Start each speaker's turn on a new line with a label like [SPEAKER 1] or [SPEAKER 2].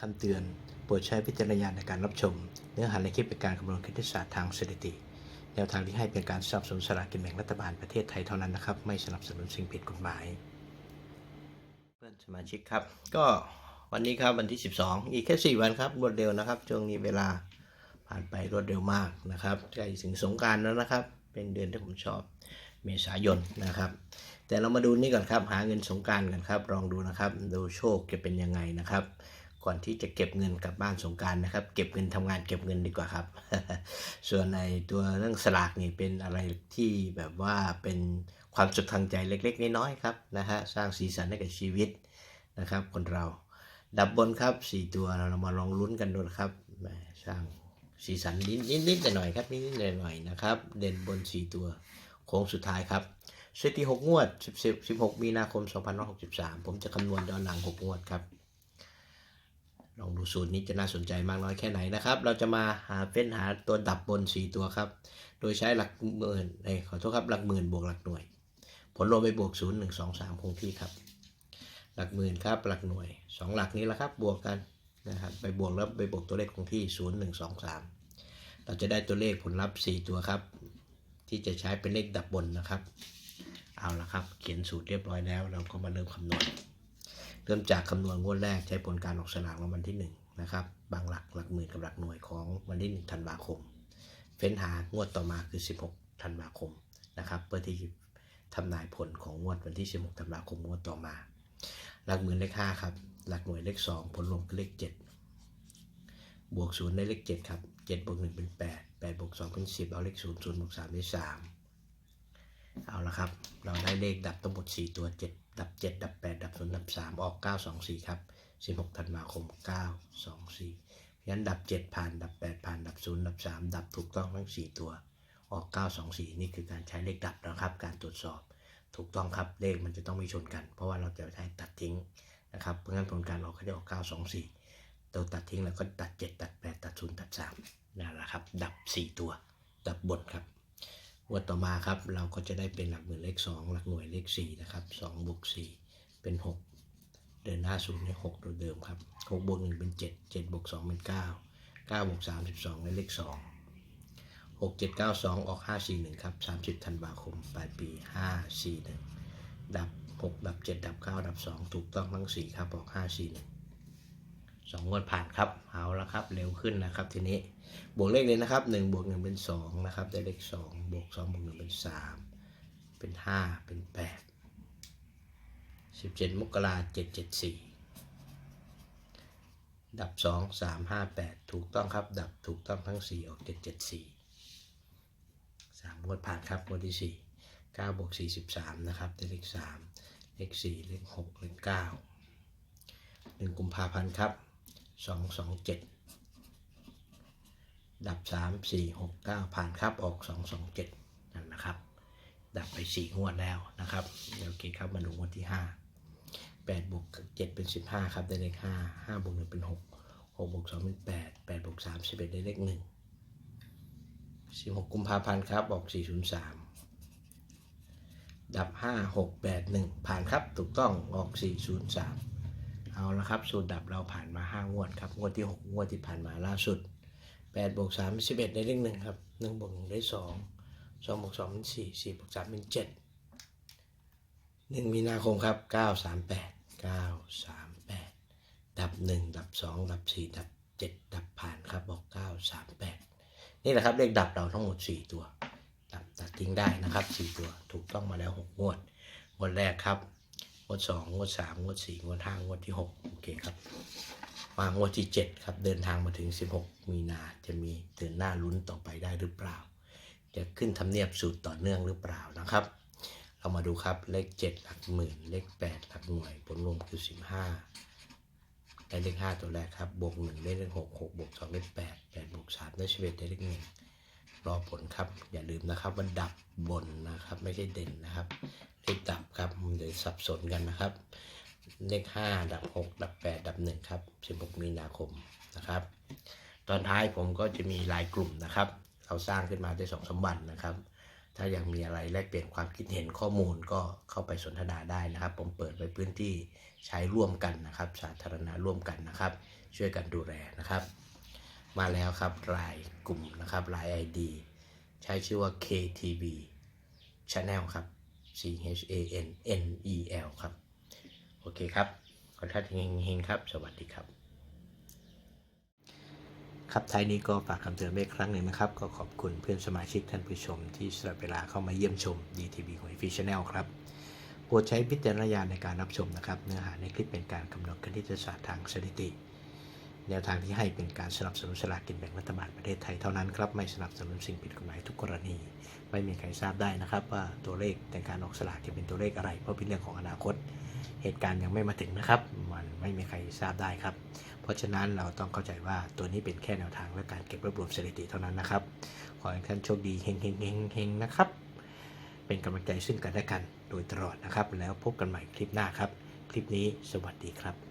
[SPEAKER 1] คำเตือน โปรดใช้วิจารณญาณในการรับชม เนื้อหาในคลิปเป็นการคำนวณคณิตศาสตร์ทางสถิติ แนวทางที่ให้เป็นการสนับสนุนสลากกินแบ่งรัฐบาลประเทศไทยเท่านั้นนะครับ ไม่สนับสนุนสิ่งผิดกฎหมาย เพื่อนสมาชิกครับ ก็วันนี้ครับวันที่ 12 อีกแค่ 4 วันครับรวดเร็วนะครับช่วงนี้เวลาผ่านไปรวดเร็วมากนะครับใกล้ถึงสงการแล้วนะครับ เป็นเดือนที่ผมชอบเมษายนนะครับ แต่เรามาดูนี่ก่อนครับ หาเงินสงการกันครับลองดูนะครับ ดูโชคจะเป็นยังไงนะครับ ก่อนที่จะเก็บเงินกลับบ้านสงการนะครับ เก็บเงินทำงานเก็บเงินดีกว่าครับ ส่วนในตัวเรื่องสลากนี่เป็นอะไรที่แบบว่าเป็นความสุขทางใจเล็กๆน้อยๆครับนะฮะสร้างสีสันให้กับชีวิตนะครับ คนเราดับบนครับสี่ตัวเรามาลองลุ้นกันดูนะครับสร้างสีสันนิดๆหน่อยๆครับนิดๆหน่อยๆนะครับ เด่นบนสี่ตัวโค้งสุดท้ายครับสถิติหกงวด 16 มีนาคม 2563 ผมจะคำนวณย้อนหลังหกงวดครับ ลองดูสูตรนี้จะน่าสนใจมากน้อยแค่ไหนนะครับ เราจะมาหาเฟ้นหาตัวดับบน 4 ตัวครับ โดยใช้หลักหมื่นเอ้ยขอโทษครับหลักหมื่นบวกหลักหน่วย ผลรวมไปบวก 0 1 2 3คงที่ครับ หลักหมื่นครับหลักหน่วย 2 หลักนี้แหละครับบวกกันนะครับไปบวกแล้วไปบวกตัวเลขคงที่ 0 1 2 3 เราจะได้ตัวเลขผลลัพธ์ 4 ตัวครับ ที่จะใช้เป็นเลขดับบนนะครับ เอาละครับ เขียนสูตรเรียบร้อยแล้ว เราก็มาเริ่มคำนวณ เริ่มจากคำนวณงวดแรกใช้ผลการออกสลากรางวัลที่1นะครับบางหลักหลักหมื่นกับหลักหน่วยของวันที่1ธันวาคม เฟ้นหางวดต่อมาคือ 16ธันวาคมนะครับเพื่อที่ทำนายผลของงวดวันที่ 16ธันวาคมงวดต่อมา หลักหมื่นเลข5ครับหลักหน่วยเลข 2 ผลรวมคือเลข 7 บวก0ได้เลข 7 ครับ7บวก1เป็น 8 8บวก2เป็น10 เอาเลข0 0บวก3ได้3 เอาละครับ เราได้เลขดับทั้งหมด 4 ตัว 7 ดับ 7 ดับ 8 ดับ 0 ดับ 3 ออก 9 2 4 ครับ 16 ธันวาคม 9 2 4งั้นดับ 7 ผ่าน ดับ 8 ผ่าน ดับ 0 ดับ 3 ดับถูกต้องทั้ง 4 ตัว ออก 9 2 4 นี่คือการใช้เลขดับนะครับ การตรวจสอบ ถูกต้องครับ เลขมันจะต้องไม่ชนกัน เพราะว่าเราจะใช้ตัดทิ้งนะครับ เพราะงั้นผลการออกก็จะออก 9 2 4 ตัวตัดทิ้งแล้วก็ตัด 7 ตัด 8 ตัด 0 ตัด 3นั่นแหละครับ ดับ 4 ตัว ดับบนครับ งวดต่อมาครับเราก็จะได้เป็นหลักหมื่นเลข2หลักหน่วยเลข4นะครับ2บวก4เป็น 6 เดินหน้าศูนย์ใน6ตัวเดิมครับ6บวก1เป็น 7 7บวก2เป็น 9 9บวก3 12ในเลข 2 6 7 9 2 ออก 5 4 1 ครับ 30ธันวาคมปลายปี 5 4 1 ดับ 6 ดับ 7 ดับ 9 ดับ 2 ถูกต้องทั้ง 4 ครับ ออก 5 4 1 สองงวดผ่านครับเอาละครับเร็วขึ้นนะครับทีนี้บวกเลขเลยนะครับหนึ่งบวกหนึ่งเป็นสองนะครับได้เลขสองบวกสองบวกหนึ่งเป็นสามเป็นห้าเป็นแปดสิบเจ็ดมกราเจ็ดเจ็ดสี่ดับสองสามห้าแปดถูกต้องครับ ดับถูกต้องทั้งสี่ออกเจ็ดเจ็ดสี่สามงวดผ่านครับงวดที่สี่เก้าบวกสี่สิบสามนะครับได้เลขสามเลขสี่เลขหกเลขเก้าหนึ่งกุมภาพันธ์ครับ สองสองเจ็ดดับสามสี่หกเก้าผ่านครับออกสองสองเจ็ดนั่นนะครับ ดับไปสี่งวดแล้วนะครับเดี๋ยวโอเคครับมาดูงวดที่ห้าแปดบวกเจ็ดเป็นสิบห้าครับได้เลขห้าห้าบวกหนึ่งเป็นหกหกบวกสองเป็นแปดแปดบวกสามสิบเอ็ดได้เลขหนึ่งสิบหกกุมภาพันธ์ครับออกสี่ศูนย์สามดับห้าหกแปดหนึ่งผ่านครับถูกต้องออกสี่ศูนย์สาม เอาละครับ สูตรดับเราผ่านมา 5 งวดครับ งวดที่ 6 งวดที่ผ่านมาล่าสุด8บวก3เป็น11 ได้เลขหนึ่งครับ1บวก1ได้ 2 2บวก2เป็น4 4บวก3เป็น7 1 มีนาคมครับ 938 938 ดับ 1 ดับ 2 ดับ 4 ดับ 7 ดับผ่านครับบอก 938 นี่แหละครับเลขดับเราทั้งหมด 4 ตัว ดับตัดทิ้งได้นะครับ 4 ตัวถูกต้องมาแล้ว 6 งวด งวดแรกครับ งวดสองงวดสามงวดสี่งวดห้างวดที่หกโอเคครับมางวดที่เจ็ดครับ เดินทางมาถึงสิบหกมีนาจะมีเดินหน้าลุ้นต่อไปได้หรือเปล่า จะขึ้นทำเนียบสูตรต่อเนื่องหรือเปล่านะครับ เรามาดูครับเลขเจ็ดหลักหมื่น เลขแปดหลักหน่วย ผลรวมคือสิบห้าได้เลขห้าตัวแรกครับบวกหนึ่งได้เลขหกหกบวกสองได้แปดแปดบวกสามได้สิบเอ็ดได้เลขหนึ่ง รอผลครับ อย่าลืมนะครับว่าดับบนนะครับ ไม่ใช่เด่นนะครับเลขดับครับมันเลยสับสนกันนะครับ เลขห้าดับหกดับแปดดับหนึ่งครับสิบหกมีนาคมนะครับ ตอนท้ายผมก็จะมีลายกลุ่มนะครับ เราสร้างขึ้นมาได้สองสามวันนะครับ ถ้ายังมีอะไรแลกเปลี่ยนความคิดเห็นข้อมูลก็เข้าไปสนทนาได้นะครับ ผมเปิดไว้พื้นที่ใช้ร่วมกันนะครับ สาธารณะร่วมกันนะครับ ช่วยกันดูแลนะครับ มาแล้วครับรายกลุ่มนะครับราย ID ใช้ชื่อว่า KTV Channel ครับ C H A N N E L ครับ โอเคครับขอท่านเฮงๆครับ สวัสดีครับ ครับท้ายนี้ก็ฝากคำเตือนไว้ครั้งหนึ่งนะครับ ก็ขอบคุณเพื่อนสมาชิกท่านผู้ชม ที่สละเวลาเข้ามาเยี่ยมชม DTV ของ f ี Channel ครับโปรดใช้วิจารณญาณในการรับชมนะครับ เนื้อหาในคลิปเป็นการกำหนดคณิตศาสตร์ทางสถิติ แนวทางที่ให้เป็นการสนับสนุนสลากกินแบ่งรัฐบาลประเทศไทยเท่านั้นครับ ไม่สนับสนุนสิ่งผิดกฎหมายทุกกรณี ไม่มีใครทราบได้นะครับ ว่าตัวเลขในการออกสลากจะเป็นตัวเลขอะไร เพราะเป็นเรื่องของอนาคต เหตุการณ์ยังไม่มาถึงนะครับ มันไม่มีใครทราบได้ครับ เพราะฉะนั้นเราต้องเข้าใจว่าตัวนี้เป็นแค่แนวทางและการเก็บรวบรวมสถิติเท่านั้นนะครับ ขอให้ท่านโชคดีเฮงเฮงเฮงเฮงนะครับ เป็นกำลังใจซึ่งกันและกันโดยตลอดนะครับ แล้วพบกันใหม่คลิปหน้าครับ คลิปนี้สวัสดีครับ